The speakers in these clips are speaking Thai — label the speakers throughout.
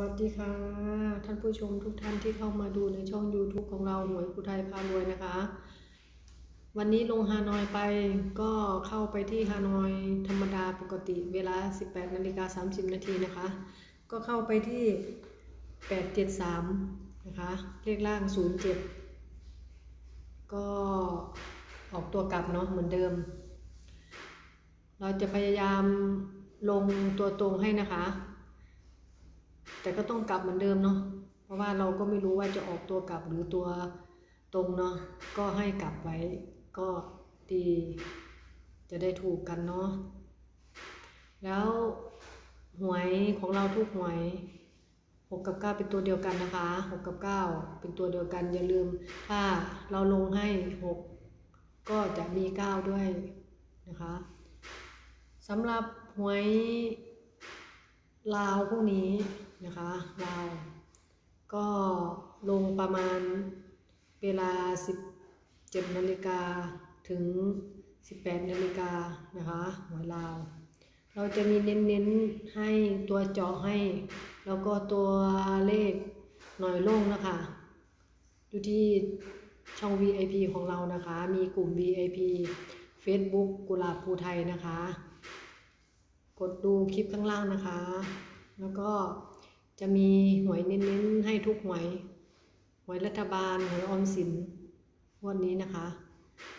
Speaker 1: วัสดีค่ะ ท่านผู้ชมทุกท่านที่เข้ามาดูในช่อง YouTube ของเราหวยผู้ไทยพารวยนะคะ วันนี้ลงฮานอยไปก็เข้าไปที่ฮานอยธรรมดาปกติเวลา 18นาฬิกา30นาทีนะคะ ก็เข้าไปที่ 873 นะคะ เลขล่าง 07 ก็ออกตัวกลับเนาะเหมือนเดิม เราจะพยายามลงตัวตรงให้นะคะ แต่ก็ต้องกลับเหมือนเดิมเนาะเพราะว่าเราก็ไม่รู้ว่าจะออกตัวกลับหรือตัวตรงเนาะก็ให้กลับไว้ก็ดี จะได้ถูกกันเนาะแล้วหวยของเราทุกหวยหกกับเก้าเป็นตัวเดียวกันนะคะหกกับเก้าเป็นตัวเดียวกันอย่าลืม ถ้าเราลงให้หกก็จะมีเก้าด้วยนะคะสำหรับหวยลาวพวกนี้ นะคะลาวก็ลงประมาณเวลา 17นาฬิกาถึง 18นาฬิกานะคะหัวยลาว เราจะมีเน้นๆให้ตัวจาะให้ แล้วก็ตัวเลขหน่อยโล่งนะคะอยู่ที่ช่อง VIP ของเรานะคะ มีกลุ่ม VIP Facebook กุหลาบภูไทยนะคะ กดดูคลิปข้างล่างนะคะ แล้วก็ จะมีหวยเน้นๆให้ทุกหวย หวยรัฐบาลหวยออมสินวันนี้นะคะ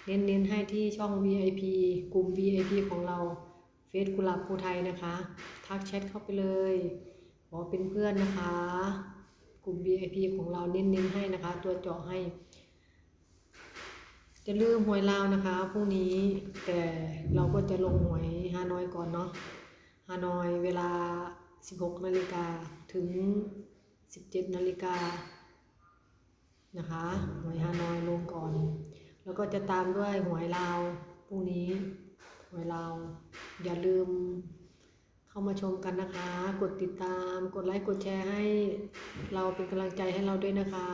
Speaker 1: เน้นๆให้ที่ช่อง VIP กลุ่ม VIP ของเราเฟซกุหลาบภูไทยนะคะ ทักแชทเข้าไปเลย ขอเป็นเพื่อนนะคะ กลุ่ม VIP ของเราเน้นๆให้นะคะ ตัวเจาะให้จะลืมหวยลาวนะคะพรุ่งนี้แต่เราก็จะลงหวยฮานอยก่อนเนาะฮานอยเวลา 16 นาฬิกาถึง 17 นาฬิกานะคะหวยฮานอยลงก่อน แล้วก็จะตามด้วยหวยลาวพรุ่งนี้หวยลาวอย่าลืมเข้ามาชมกันนะคะ กดติดตาม กดไลค์กดแชร์ให้เราเป็นกำลังใจให้เราด้วยนะคะ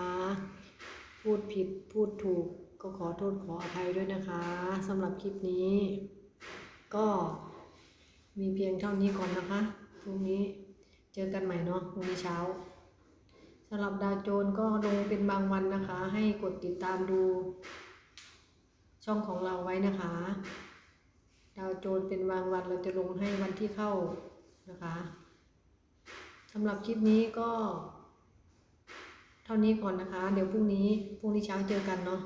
Speaker 1: พูดผิดพูดถูกก็ขอโทษขออภัยด้วยนะคะสำหรับคลิปนี้ ก็มีเพียงเท่านี้ก่อนนะคะพรุ่งนี้ เจอกันใหม่เนาะพรุ่งนี้เช้าสำหรับดาวโจนก็ลงเป็นบางวันนะคะ ให้กดติดตามดู ช่องของเราไว้นะคะ ดาวโจนเป็นบางวันเราจะลงให้วันที่เข้านะคะสำหรับคลิปนี้ก็ เท่านี้ก่อนนะคะ เดี๋ยวพรุ่งนี้พรุ่งนี้เช้าเจอกันเนาะ